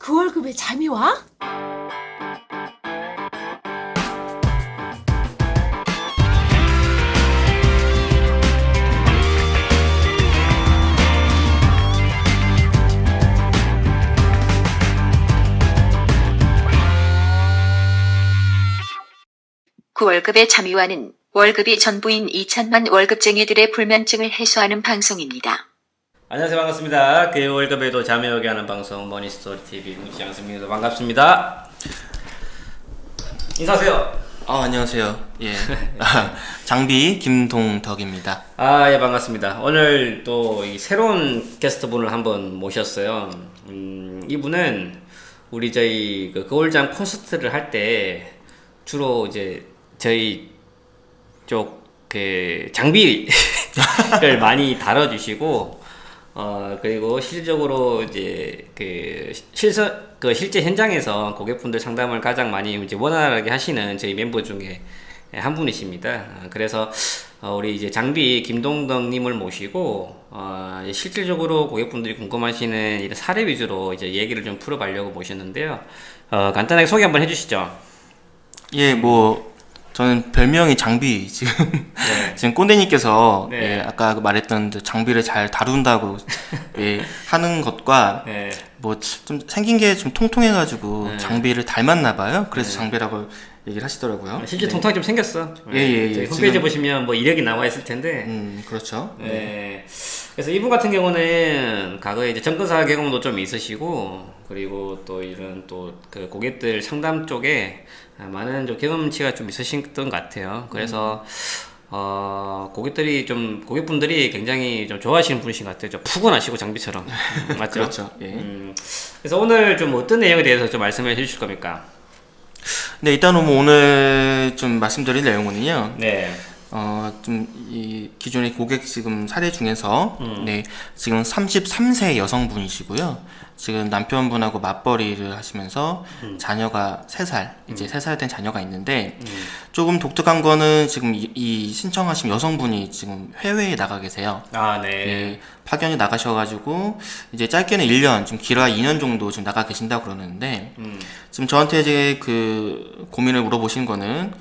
그 월급에 잠이 와? 그 월급의 참여와는 월급이 전부인 2천만 월급쟁이들의 불면증을 해소하는 방송입니다. 안녕하세요 반갑습니다. 그 월급에도 잠이 오게 하는 방송 머니스토리 TV 뭉치양승입니다. 반갑습니다. 인사하세요. 아, 안녕하세요. 예. 아, 장비 김동덕입니다. 아 예 반갑습니다. 오늘 또 이 새로운 게스트 분을 한번 모셨어요. 음, 이분은 우리 저희 그 거울장 콘서트를 할 때 주로 이제 저희 쪽 그 장비를 많이 다뤄주시고 어 그리고 실질적으로 이제 그 실서 그 실제 현장에서 고객분들 상담을 가장 많이 이제 원활하게 하시는 저희 멤버 중에 한 분이십니다. 아, 그래서 어, 우리 이제 장비 김동덕님을 모시고 어, 실질적으로 고객분들이 궁금하시는 이런 사례 위주로 이제 얘기를 좀 풀어보려고 모셨는데요. 어, 간단하게 소개 한번 해주시죠. 예, 뭐 저는 별명이 장비 지금 지금 꼰대님께서 네. 예, 아까 그 말했던 그 장비를 잘 다룬다고 예, 하는 것과 네. 뭐 좀 생긴 게 좀 통통해가지고 네. 장비를 닮았나 봐요. 그래서 장비라고 얘기를 하시더라고요. 실제 네. 통통이 좀 생겼어. 예, 예, 예. 저희 홈페이지 지금- 보시면 뭐 이력이 나와 있을 텐데. 음, 그렇죠. 네. 그래서 이분 같은 경우는 과거에 이제 정근사 경험도 좀 있으시고 그리고 또 이런 또 그 고객들 상담 쪽에 많은 좀 경험치가 좀 있으셨던 것 같아요. 그래서 어 고객들이 좀 고객분들이 굉장히 좀 좋아하시는 분이신 것 같아요. 좀 푸근하시고 장비처럼 음, 맞죠? 그렇죠. 예. 음, 그래서 오늘 좀 어떤 내용에 대해서 좀 말씀해 주실 겁니까? 네, 일단은 뭐 오늘 좀 말씀드릴 내용은요. 네. 어, 좀, 이, 기존의 고객 지금 사례 중에서, 음. 네, 지금 33세 여성분이시고요. 지금 남편분하고 맞벌이를 하시면서 음. 자녀가 3살, 이제 3살 된 자녀가 있는데, 조금 독특한 거는 지금 이, 이 신청하신 여성분이 지금 해외에 나가 계세요. 아, 네. 예, 파견이 나가셔가지고, 이제 짧게는 1년, 좀 길어야 2년 정도 지금 나가 계신다고 그러는데, 음. 지금 저한테 이제 그 고민을 물어보신 거는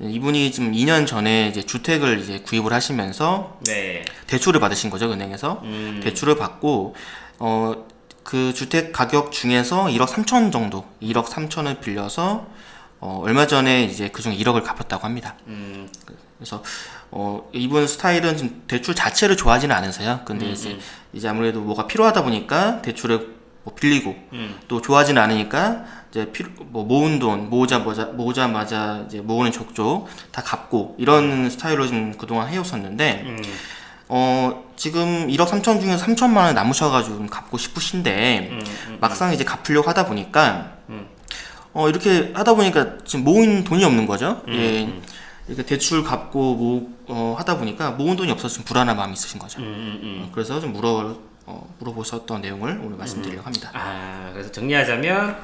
이분이 지금 2년 전에 이제 주택을 이제 구입을 하시면서 네. 대출을 받으신 거죠 은행에서 음. 대출을 받고 어 그 주택 가격 중에서 1억 3천 정도 1억 3천을 빌려서 어 얼마 전에 이제 그중 1억을 갚았다고 합니다. 음. 그래서 어 이분 스타일은 좀 대출 자체를 좋아하지는 않으세요. 근데 음, 이제 이제 아무래도 뭐가 필요하다 보니까 대출을 뭐 빌리고 음. 또 좋아하지는 않으니까 이제 필요 뭐 모은 돈 모으자 모자 모으자마자 이제 모으는 족족 다 갚고 이런 스타일로 좀 그동안 해오셨는데 음. 어 지금 1억 3천 중에서 3천만 원 남으셔가지고 좀 갚고 싶으신데 음. 음. 막상 이제 갚으려고 하다 보니까 음. 어 이렇게 하다 보니까 지금 모은 돈이 없는 거죠. 음, 예. 이렇게 대출 갚고 모 어, 하다 보니까 모은 돈이 없어서 좀 불안한 마음이 있으신 거죠. 음. 음. 음. 어, 그래서 좀 물어 어, 물어보셨던 내용을 오늘 말씀드리려고 합니다. 아, 그래서 정리하자면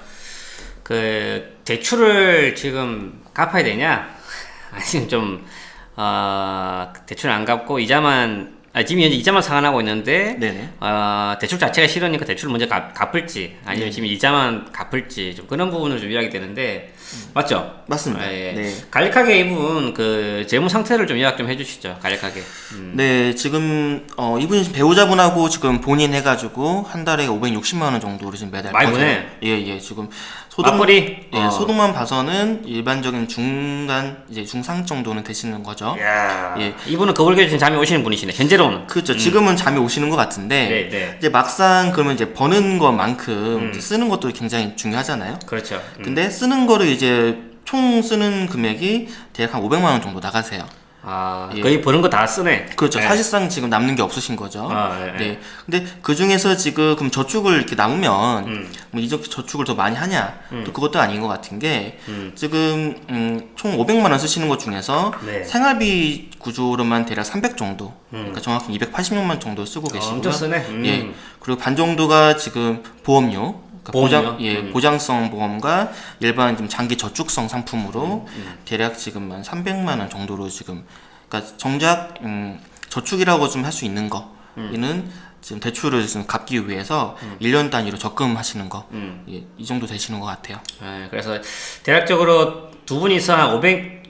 그 대출을 지금 갚아야 되냐? 아니면 좀 어, 대출 안 갚고 이자만 아, 지금 현재 이자만 상환하고 있는데 네네. 어, 대출 자체가 싫으니까 대출을 먼저 갚, 갚을지 아니면 지금 이자만 갚을지 좀 그런 부분을 좀 이야기 되는데 맞죠? 맞습니다. 아, 예. 네. 간략하게 이분 그 재무 상태를 좀 요약 좀 해주시죠. 간략하게. 음. 네, 지금 어, 지금 배우자분하고 지금 본인 해가지고 한 달에 560만 원 정도를 지금 매달 많이 버세요. 보내. 예, 예, 지금 소득 맞벌이? 예, 어. 소득만 봐서는 일반적인 중간 이제 중상 정도는 되시는 거죠. 야 예. 이분은 거울교 신 잠이 오시는 분이시네. 현재로는. 그렇죠. 지금은 잠이 오시는 것 같은데 네, 네. 이제 막상 그러면 이제 버는 것만큼 음. 이제 쓰는 것도 굉장히 중요하잖아요. 그렇죠. 음. 근데 쓰는 거를 이제 총 쓰는 금액이 대략 한 500만 원 정도 나가세요. 아, 예. 거의 버는 거 다 쓰네. 그렇죠. 네. 사실상 지금 남는 게 없으신 거죠. 아, 예, 예. 네. 근데 그 중에서 지금 그럼 저축을 이렇게 남으면 음. 뭐 이렇게 저축을 더 많이 하냐? 또 그것도 아닌 것 같은 게 음. 지금 음, 총 500만 원 쓰시는 것 중에서 네. 생활비 구조로만 대략 300 정도, 그러니까 정확히 280만 정도 쓰고 어, 계시고요. 엄청 쓰네. 음. 예. 그리고 반 정도가 지금 보험료. 그러니까? 보장, 예, 음. 보장성 보험과 일반 좀 장기 저축성 상품으로 음, 대략 지금 한 300만 원 정도로 지금 그러니까 정작 음, 저축이라고 좀 할 수 있는 거 음. 이는 지금 대출을 지금 갚기 위해서 1년 단위로 적금하시는 거. 음. 예, 이 정도 되시는 것 같아요. 예, 그래서 대략적으로 두 분이서 한 500,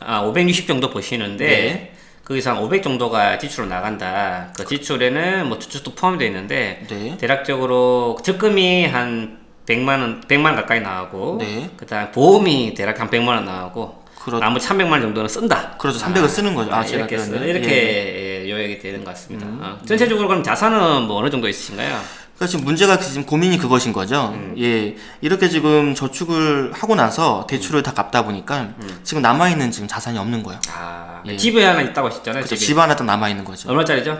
아, 560 정도 버시는데 네. 거기서 한500 정도가 지출로 나간다. 그 지출에는 뭐 주택도 포함되어 있는데 네. 대략적으로 적금이 한 100만 원, 100만 원 가까이 나가고 네. 그다음 보험이 대략 한 100만 원 나가고 그렇- 나머지 300만 원 정도는 쓴다. 그렇죠. 300을 쓰는 거죠. 아, 아, 제가 이렇게 쓰, 그러네. 이렇게 예. 예, 요약이 되는 것 같습니다. 음. 어. 전체적으로 그럼 자산은 뭐 어느 정도 있으신가요? 그러니까 지금 문제가 지금 고민이 그것인 거죠. 음. 예, 이렇게 지금 저축을 하고 나서 대출을 음. 다 갚다 보니까 지금 남아 있는 지금 자산이 없는 거예요. 아, 예. 집에 하나 있다고 하셨잖아요. 집이. 집 하나 딱 남아 있는 거죠. 얼마짜리죠?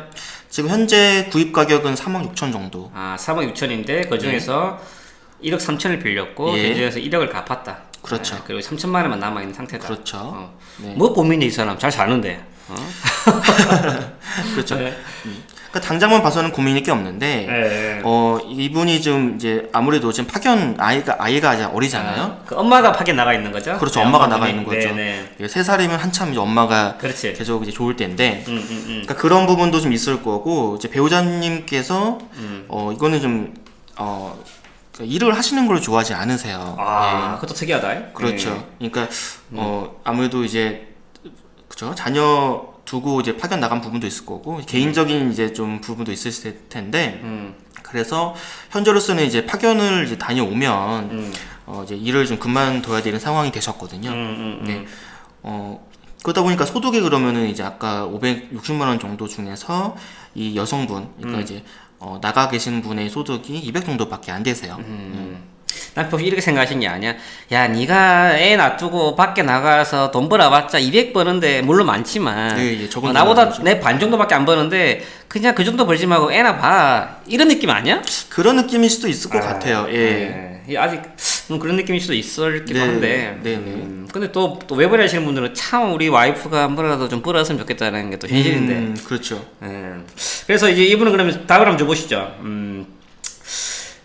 지금 현재 구입 가격은 3억 6천 정도. 아, 3억 6천인데 그 중에서 1억 3천을 빌렸고 예. 그 중에서 1억을 갚았다. 그렇죠. 아, 그리고 3천만 원만 남아 있는 상태다. 그렇죠. 어. 네. 뭐 고민이 이 사람 잘 사는데. 어? 그렇죠. 네. 그러니까 당장만 봐서는 고민이 꽤 없는데 네. 어 이분이 좀 이제 아무래도 지금 파견 아이가 아이가 아직 어리잖아요. 아, 그 엄마가 파견 나가 있는 거죠? 그렇죠. 네, 엄마가 엄마 나가. 있는 거죠. 네, 네. 세 살이면 한참 이제 엄마가 그렇지. 계속 이제 좋을 때인데 음, 음, 음. 그러니까 그런 부분도 좀 있을 거고 이제 배우자님께서 음. 어 이거는 좀어 일을 하시는 걸 좋아하지 않으세요. 아, 그것도 특이하다. 예, 그렇죠. 네. 그러니까 어 아무래도 이제 그죠 자녀 두고 이제 파견 나간 부분도 있을 거고 개인적인 이제 좀 부분도 있을 텐데 음, 그래서 현재로서는 이제 파견을 이제 다녀오면 음, 어 이제 일을 좀 그만둬야 되는 상황이 되셨거든요. 음, 음, 음. 네. 어, 그러다 보니까 소득이 그러면은 이제 아까 560만 원 정도 중에서 이 여성분, 그러니까 음. 이제 어, 나가 계신 분의 소득이 200 정도밖에 안 되세요. 난 혹시 이렇게 생각하신 게 아니야. 야, 네가 애 놔두고 밖에 나가서 돈 벌어봤자 200 버는데 물론 많지만 예, 예, 적은 어, 나보다 내 반 정도밖에 안 버는데 그냥 그 정도 벌지 말고 애나 봐. 이런 느낌 아니야? 그런 느낌일 수도 있을 것 같아요. 예. 예. 아직 좀 그런 느낌일 수도 있었기도 네, 한데. 네, 네. 음, 근데 또, 또 외벌이 하시는 분들은 참 우리 와이프가 뭐라도 좀 벌었으면 좋겠다는 게 또 현실인데. 음, 그렇죠. 예. 그래서 이제 이분은 그러면 답을 한번 줘보시죠. 음,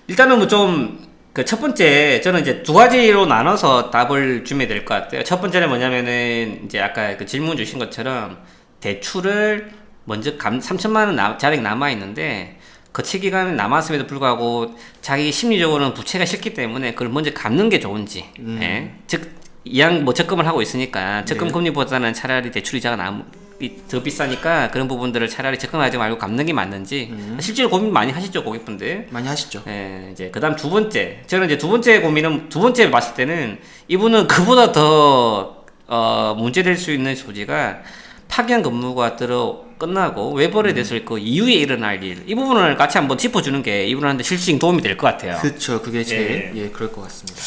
일단은 뭐 좀, 그 첫 번째, 저는 이제 두 가지로 나눠서 답을 주면 될 것 같아요. 첫 번째는 뭐냐면은, 이제 아까 그 질문 주신 것처럼, 대출을 먼저 감, 3천만 원 나, 자력이 남아 있는데, 거치 기간이 남았음에도 불구하고, 자기 심리적으로는 부채가 싫기 때문에, 그걸 먼저 갚는 게 좋은지, 예. 즉, 이양 뭐 적금을 하고 있으니까 적금 네. 금리보다는 차라리 대출 이자가 남, 이- 더 비싸니까 그런 부분들을 차라리 적금하지 말고 갚는 게 맞는지 실제로 고민 많이 하시죠 고객분들. 많이 하시죠. 예, 이제 그다음 두 번째 저는 이제 두 번째 고민은 두 번째 봤을 때는 이분은 그보다 더 어, 문제될 수 있는 소지가 파견 근무가 들어 끝나고 외벌에 됐을 그 이후에 일어날 일 이 부분을 같이 한번 짚어주는 게 이분한테 실질적인 도움이 될 것 같아요. 그렇죠. 그게 제일 예, 그럴 것 같습니다.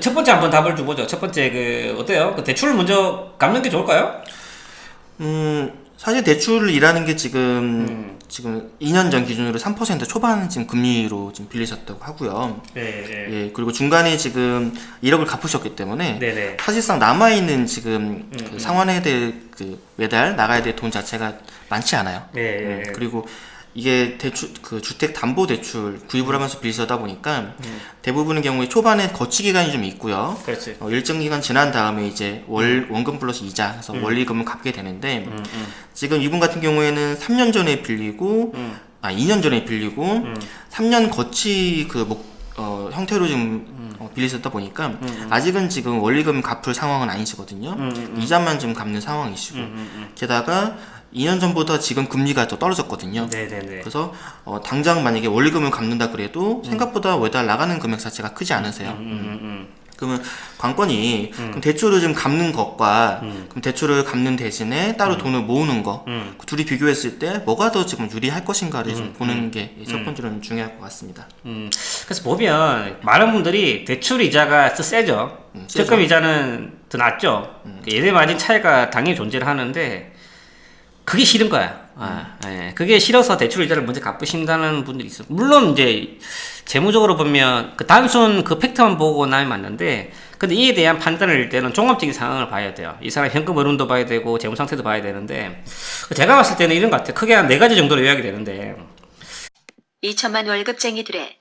첫 번째 한번 답을 줘보죠. 첫 번째 그 어때요? 그 대출을 먼저 갚는 게 좋을까요? 음, 사실 대출을 일하는 게 지금 음. 지금 2년 전 기준으로 3% 초반 지금 금리로 지금 빌리셨다고 하고요. 네, 예, 그리고 중간에 지금 1억을 갚으셨기 때문에 네, 네. 사실상 남아 있는 지금 음, 그 상환해야 될그 매달 나가야 될 돈 자체가 많지 않아요. 네, 음, 그리고 이게 대출 그 주택 담보 대출 구입을 하면서 빌리다 보니까 음. 대부분의 경우에 초반에 거치 기간이 좀 있고요. 그렇지. 어, 일정 기간 지난 다음에 이제 월 원금 플러스 이자 그래서 음. 원리금을 갚게 되는데 음, 음, 지금 이분 같은 경우에는 3년 전에 빌리고 음. 아 2년 전에 빌리고 3년 거치 그 목, 어, 형태로 지금 음. 어, 빌리셨다 보니까 아직은 지금 원리금 갚을 상황은 아니시거든요. 음, 이자만 좀 갚는 상황이시고 게다가 2년 전보다 지금 금리가 더 떨어졌거든요. 네, 네, 네. 그래서 어, 당장 만약에 원리금을 갚는다 그래도 생각보다 매달 나가는 금액 자체가 크지 않으세요. 음, 음, 음. 그러면 관건이 그럼 대출을 좀 갚는 것과 그럼 대출을 갚는 대신에 따로 돈을 모으는 거 음. 그 둘이 비교했을 때 뭐가 더 지금 유리할 것인가를 좀 보는 게 첫 번째로는 중요할 것 같습니다. 음, 그래서 보면 많은 분들이 대출 이자가 더 세죠. 음, 세죠. 음. 적금 이자는 더 낮죠. 그 예대 마진 차이가 당연히 존재를 하는데 그게 싫은 거야. 아, 예. 그게 싫어서 대출 이자를 먼저 갚으신다는 분들이 있어. 물론 이제 재무적으로 보면 그 단순 그 팩트만 보고 나면 맞는데 근데 이에 대한 판단을 할 때는 종합적인 상황을 봐야 돼요. 이 사람 현금 흐름도 봐야 되고 재무 상태도 봐야 되는데 제가 봤을 때는 이런 것 같아요. 크게 한 네 가지 정도로 요약이 되는데 2천만 월급쟁이들의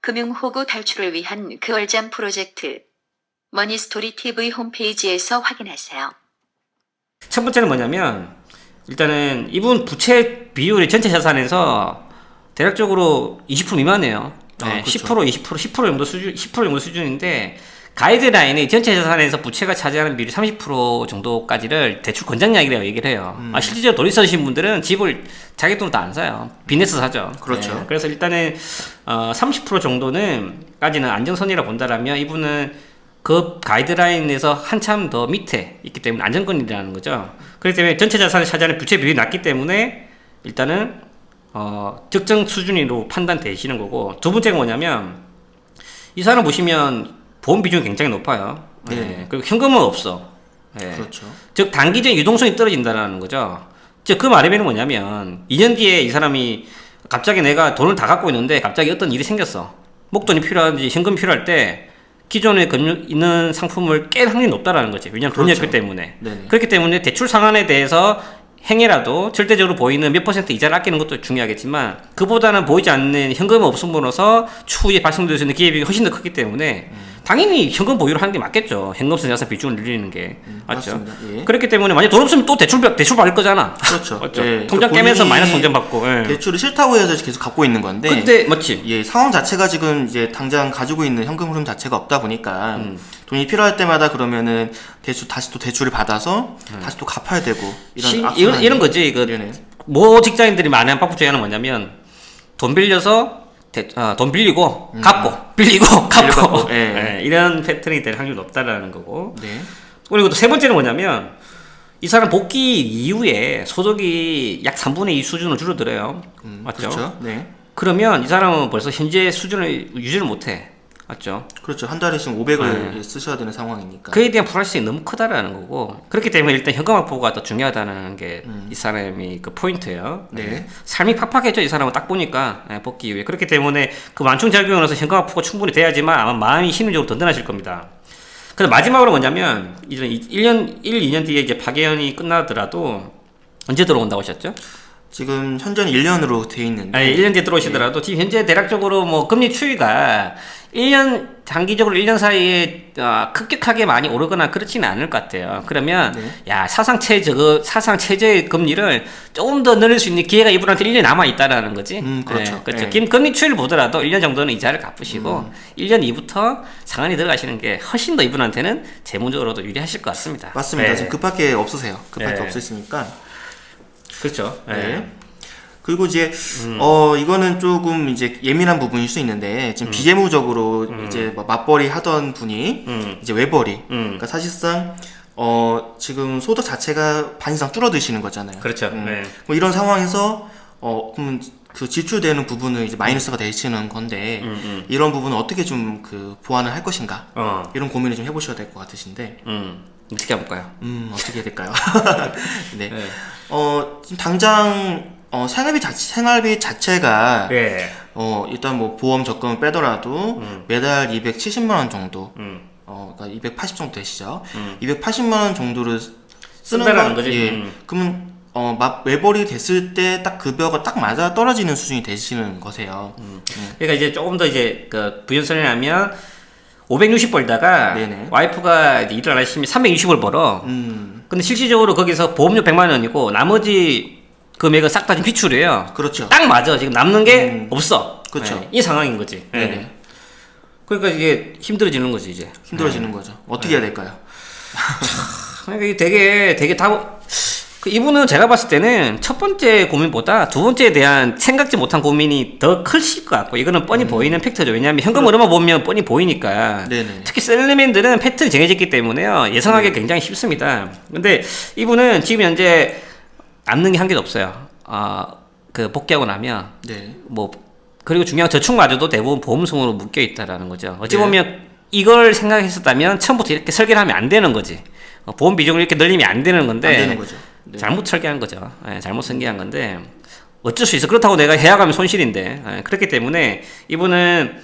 금융호구 탈출을 위한 그월잠 프로젝트 머니스토리 TV 홈페이지에서 확인하세요. 첫 번째는 뭐냐면 일단은 이분 부채 비율이 전체 자산에서 대략적으로 20% 미만이에요. 아, 네, 그렇죠. 10% 20% 10% 정도 수준 10% 정도 수준인데 가이드라인이 전체 자산에서 부채가 차지하는 비율이 30% 정도까지를 대출 권장량이라고 얘기를 해요. 음. 아, 실질적으로 돈 있으신 분들은 집을 자기 돈으로 다 안 사요. 빚내서 사죠. 그렇죠. 네, 그래서 일단은 어, 30% 정도는 까지는 안정선이라 본다라면 이분은 그 가이드라인에서 한참 더 밑에 있기 때문에 안정권이라는 거죠. 그렇기 때문에 전체 자산을 차지하는 부채 비율이 낮기 때문에 일단은 어, 적정 수준으로 판단되시는 거고 두 번째가 뭐냐면 이 사람 보시면 보험 비중이 굉장히 높아요. 네. 예, 그리고 현금은 없어. 예. 그렇죠. 즉 단기적 유동성이 떨어진다는 거죠. 즉 그 말의 의미는 뭐냐면 2년 뒤에 이 사람이 갑자기 내가 돈을 다 갖고 있는데 갑자기 어떤 일이 생겼어. 목돈이 필요한지 현금 필요할 때 기존에 금융 있는 상품을 깰 확률이 높다라는 거지. 왜냐하면 돈이 그렇죠. 없기 때문에. 네네. 그렇기 때문에 대출 상한에 대해서 행해라도 절대적으로 보이는 몇 퍼센트 이자를 아끼는 것도 중요하겠지만 그보다는 보이지 않는 현금 없음으로써 추후에 발생될 수 있는 기회비 훨씬 더 크기 때문에 당연히 현금 보유를 하는 게 맞겠죠. 현금성 자산 비중을 늘리는 게 맞죠. 맞습니다. 예. 그렇기 때문에 만약 돈 없으면 또 대출 받- 대출 받을 거잖아. 그렇죠. 맞죠. 예, 통장 그러니까 깨면서 본인이 마이너스 통장 받고. 예. 대출을 싫다고 해서 계속 갖고 있는 건데 근데 맞지. 예, 상황 자체가 지금 이제 당장 가지고 있는 현금 흐름 자체가 없다 보니까 돈이 필요할 때마다 그러면은 대출 다시 또 대출을 받아서 다시 또 갚아야 되고 이런 시- 이런 이런 거지. 그 네네. 모 직장인들이 많이 하는 방법 중에 뭐냐면 돈 빌려서 대, 아, 돈 빌리고 갚고 빌리고 갚고 예. 예, 이런 패턴이 될 확률이 높다라는 거고 네. 그리고 또 세 번째는 뭐냐면 이 사람 복귀 이후에 소득이 약 3분의 2 수준으로 줄어들어요 음, 맞죠? 그렇죠. 네. 그러면 이 사람은 벌써 현재 수준을 유지를 못해 맞죠? 그렇죠. 한 달에 지금 500을 쓰셔야 되는 상황이니까. 그에 대한 불안심이 너무 크다라는 거고 그렇기 때문에 일단 현금 확보가 더 중요하다는 게이 사람이 그 포인트예요. 네. 예. 삶이 팍팍해져 이 사람은 딱 보니까 예, 복귀 이후에 그렇기 때문에 그 완충 작용으로서 현금 확보가 충분히 돼야지만 아마 마음이 심리적으로 든든하실 겁니다. 그래서 마지막으로 뭐냐면 이제 1년 1, 2년 뒤에 이제 파견이 끝나더라도 언제 들어온다고 하셨죠? 지금 현재는 1년으로 돼 있는데 아니, 1년 뒤에 들어오시더라도 지금 현재 대략적으로 뭐 금리 추이가 1년 장기적으로 1년 사이에 어, 급격하게 많이 오르거나 그렇지는 않을 것 같아요. 그러면 네. 야 사상 최저 사상 최저의 금리를 조금 더 늘릴 수 있는 기회가 이분한테 1년 남아 있다라는 거지. 음, 그렇죠. 예, 그렇죠. 예. 긴 금리 추이를 보더라도 1년 정도는 이자를 갚으시고 음. 1년 이후부터 상한이 들어가시는 게 훨씬 더 이분한테는 재무적으로도 유리하실 것 같습니다. 맞습니다. 예. 지금 급할 게 없으세요. 급할 게 네. 없으시니까. 그렇죠. 예. 네. 그리고 이제 음. 어 이거는 조금 이제 예민한 부분일 수 있는데 지금 비재무적으로 이제 뭐 맞벌이 하던 분이 음. 이제 외벌이. 음. 그러니까 사실상 어 지금 소득 자체가 반 이상 줄어드시는 거잖아요. 그렇죠. 음. 네. 뭐 이런 상황에서 어 그러면 그 지출되는 부분은 이제 마이너스가 되시는 건데 음, 음. 이런 부분은 어떻게 좀 그 보완을 할 것인가 어. 이런 고민을 좀 해보셔야 될 것 같으신데 음. 어떻게 해볼까요? 음 어떻게 해야 될까요? 네. 네. 어 지금 당장 어 생활비 자체 생활비 자체가 네. 어 일단 뭐 보험 적금을 빼더라도 음. 매달 270만 원 정도 음. 어 그러니까 280 정도 되시죠? 음. 280만 원 정도를 쓰는 쓴다라는 건- 거지. 예. 음. 그러면 어, 막 외벌이 됐을 때 딱 급여가 딱 맞아 떨어지는 수준이 되시는 거세요. 그러니까 이제 조금 더 이제 그 부연설을 하면 560 벌다가 네네. 와이프가 이제 일을 안 하시면 360을 벌어. 음, 근데 실질적으로 거기서 보험료 100만 원이고 나머지 금액은 싹 다 지금 비출이에요. 그렇죠. 딱 맞아. 지금 남는 게 음. 없어. 그쵸. 네, 이 상황인 거지. 네. 네네. 그러니까 이게 힘들어지는 거지 이제. 힘들어지는 거죠. 어떻게 해야 될까요? 그러니까 이게 되게 되게 다 그 이분은 제가 봤을 때는 첫 번째 고민보다 두 번째에 대한 생각지 못한 고민이 더 클실 것 같고 이거는 뻔히 보이는 팩트죠. 왜냐하면 현금 흐름만 보면 뻔히 보이니까. 네네. 특히 셀러맨들은 패턴이 정해졌기 때문에요. 예상하기 굉장히 쉽습니다. 근데 이분은 지금 현재 남는 게 한 개도 없어요. 아, 그 복귀하고 나면 네. 뭐 그리고 중요한 저축마저도 대부분 보험성으로 묶여 있다라는 거죠. 어찌 네. 보면 이걸 생각했었다면 처음부터 이렇게 설계를 하면 안 되는 거지. 어, 보험 비중을 이렇게 늘리면 안 되는 건데 안 되는 거죠. 네. 잘못 설계한 거죠. 예, 잘못 설계한 건데 어쩔 수 있어. 그렇다고 내가 해약하면 손실인데 예, 그렇기 때문에 이분은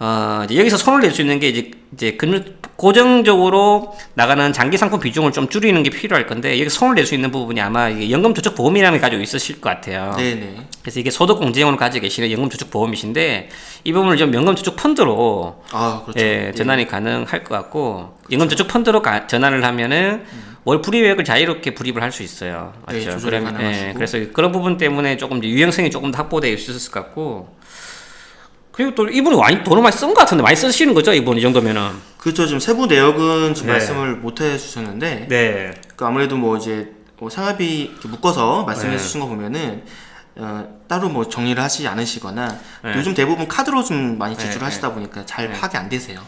어, 이제 여기서 손을 낼 수 있는 게 이제 이제 금융 고정적으로 나가는 장기 상품 비중을 좀 줄이는 게 필요할 건데 여기 손을 낼 수 있는 부분이 아마 이게 연금 저축 보험이라는 게 가지고 있으실 것 같아요. 네네. 그래서 이게 소득 공제형으로 가지고 계시는 연금 저축 보험이신데 이 부분을 좀 연금 저축 펀드로 아, 그렇죠. 예, 전환이 가능할 것 같고 연금 저축 펀드로 가- 전환을 하면은 월 불입액을 자유롭게 불입을 할 수 있어요. 네, 맞죠? 그러면, 가능하시고. 예, 그래서 그런 부분 때문에 조금 이제 유연성이 조금 더 확보되어 있을 것 같고 그리고 또 이분은 많이 돈을 많이 쓴 것 같은데 많이 쓰시는 거죠 이분 이 정도면은 그렇죠. 지금 세부 내역은 지금 네. 말씀을 못 해주셨는데 네 그 아무래도 뭐 이제 뭐 생활비 묶어서 말씀해 네. 주신 거 보면은 어, 따로 뭐 정리를 하시지 않으시거나 네. 요즘 대부분 카드로 좀 많이 네, 지출하시다 보니까 잘 파악이 안 되세요.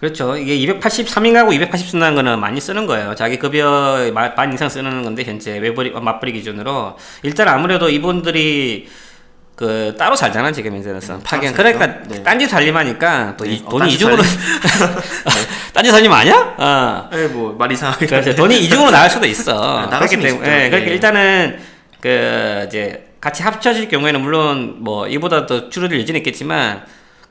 그렇죠 이게 283인가고 280 쓴다는 거는 많이 쓰는 거예요 자기 급여 마- 반 이상 쓰는 건데 현재 외벌이 맞벌이 기준으로 일단 아무래도 이분들이 그 따로 살잖아 지금 현재는 파견 음, 따로 그러니까. 네. 딴짓 살림하니까 또 네. 이, 어, 돈이 이중으로 딴짓 살림 아니야? 어 네, 뭐말 이상하게. 그렇죠. 돈이 이중으로 나갈 수도 있어. 네, 나갈 그렇기 때문에. 예, 그러니까 네. 일단은 그 이제 같이 합쳐질 경우에는 물론 뭐 이보다 더 줄어들 여지는 있겠지만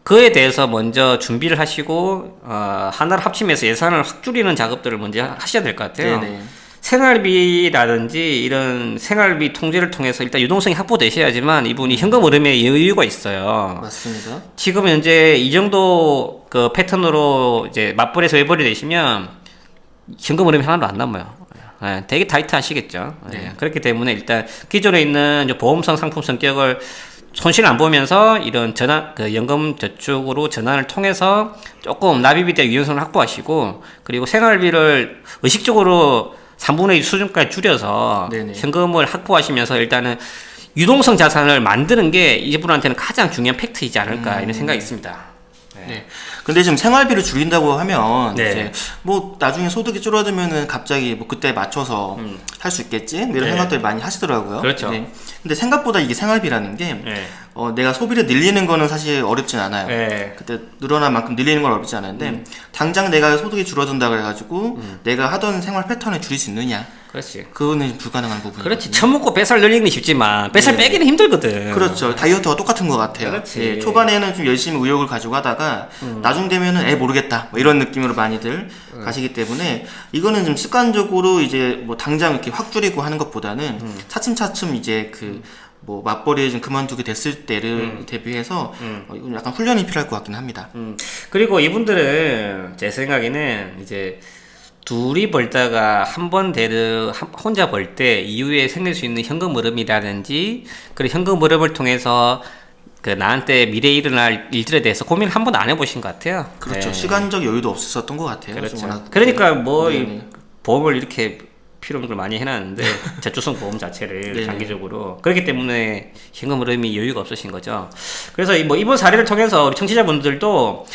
그에 대해서 먼저 준비를 하시고 어, 하나를 합치면서 예산을 확 줄이는 작업들을 먼저 하셔야 될 것 같아요. 네네. 생활비라든지 이런 생활비 통제를 통해서 일단 유동성이 확보되셔야지만 이분이 현금 흐름에 여유가 있어요. 맞습니다. 지금 현재 이 정도 그 패턴으로 이제 맞벌이에서 외벌이 되시면 현금 흐름이 하나도 안 남아요. 예, 되게 타이트 하시겠죠. 예, 그렇기 때문에 일단 기존에 있는 보험성 상품 성격을 손실 안 보면서 이런 전환, 그 연금 저축으로 전환을 통해서 조금 납입에 대한 유연성을 확보하시고 그리고 생활비를 의식적으로 3분의 2 수준까지 줄여서 네네. 현금을 확보하시면서 일단은 유동성 자산을 만드는 게 이분한테는 가장 중요한 팩트이지 않을까 이런 생각이 있습니다. 네. 근데 지금 생활비를 줄인다고 하면 네. 이제 뭐 나중에 소득이 줄어들면은 갑자기 뭐 그때 맞춰서 할수 있겠지 뭐 이런 네. 생각들 많이 하시더라고요. 그렇죠. 네. 근데 생각보다 이게 생활비라는 게 네. 어, 내가 소비를 늘리는 거는 사실 어렵진 않아요. 네. 그때 늘어난 만큼 늘리는 건 어렵지 않은데 당장 내가 소득이 줄어든다 그래가지고 내가 하던 생활 패턴을 줄일 수 있느냐 그렇지. 그거는 불가능한 부분이에요. 그렇지. 처먹고 뱃살 늘리는 게 쉽지만 뱃살 네. 빼기는 힘들거든. 그렇죠. 다이어트와 똑같은 것 같아요. 그렇지. 예, 초반에는 좀 열심히 의욕을 가지고 하다가 나중 되면은 에 모르겠다 뭐 이런 느낌으로 많이들 가시기 때문에 이거는 좀 습관적으로 이제 뭐 당장 이렇게 확 줄이고 하는 것보다는 차츰차츰 이제 그 뭐 맞벌이 좀 그만두게 됐을 때를 대비해서 어, 이건 약간 훈련이 필요할 것 같긴 합니다. 음. 그리고 이분들은 제 생각에는 이제 둘이 벌다가 한 번 대를 한- 혼자 벌 때 이후에 생길 수 있는 현금 흐름이라든지 그리고 현금 흐름을 통해서 그 나한테 미래에 일어날 일들에 대해서 고민을 한 번도 안 해보신 것 같아요. 그렇죠. 네. 시간적 여유도 없었던 것 같아요. 좀 그렇죠. 그러니까 뭐이 네네. 보험을 이렇게 필요한 걸 많이 해놨는데 저축성 보험 자체를 네네. 장기적으로 그렇기 때문에 현금 흐름이 여유가 없으신 거죠. 그래서 이뭐 이번 사례를 통해서 우리 청취자분들도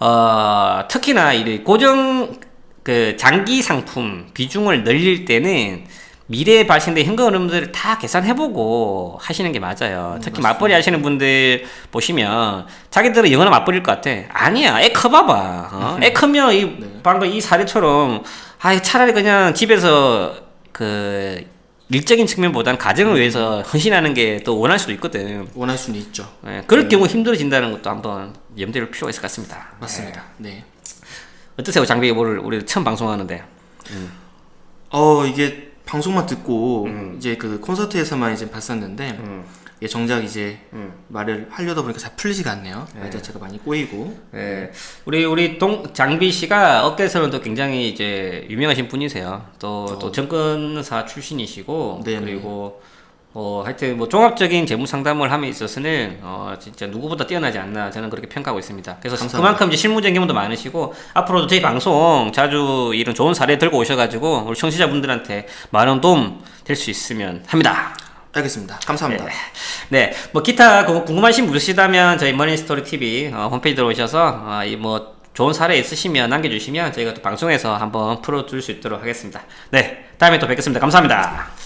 어 특히나 이 고정 그 장기 상품 비중을 늘릴 때는 미래에 발생된 현금 흐름들을 다 계산해보고 하시는 게 맞아요. 특히 맞벌이 하시는 분들 보시면 자기들은 영원한 맞벌일 것 같아. 아니야, 애 커봐봐. 어? 애 크면 이 방금 이 사례처럼 아 차라리 그냥 집에서 그 일적인 측면보단 가정을 위해서 헌신하는 게 또 원할 수도 있거든. 원할 수는 있죠. 예, 그럴 경우 힘들어진다는 것도 한번 염두에 둘 필요가 있을 것 같습니다. 맞습니다. 네. 예. 어떠세요, 장비 오늘 우리 처음 방송하는데? 어 이게 방송만 듣고 이제 그 콘서트에서만 이제 봤었는데 이 게 정작 이제 말을 하려다 보니까 잘 풀리지가 않네요. 말 자체가 많이 꼬이고. 예, 우리 우리 동 장비 씨가 업계에서는 또 굉장히 이제 유명하신 분이세요. 또또 정권사 출신이시고 어. 네네. 그리고 어 하여튼 뭐 종합적인 재무 상담을 함에 있어서는 어 진짜 누구보다 뛰어나지 않나 저는 그렇게 평가하고 있습니다. 그래서 감사합니다. 그만큼 이제 실무적인 경험도 많으시고 앞으로도 저희 방송 자주 이런 좋은 사례 들고 오셔가지고 우리 청취자분들한테 많은 도움 될 수 있으면 합니다. 알겠습니다. 감사합니다. 네, 뭐 기타 구- 궁금하신 분 있으시다면 저희 머니스토리 TV 어, 홈페이지 들어오셔서 어, 이뭐 좋은 사례 있으시면 남겨주시면 저희가 또 방송에서 한번 풀어줄 수 있도록 하겠습니다. 네, 다음에 또 뵙겠습니다. 감사합니다.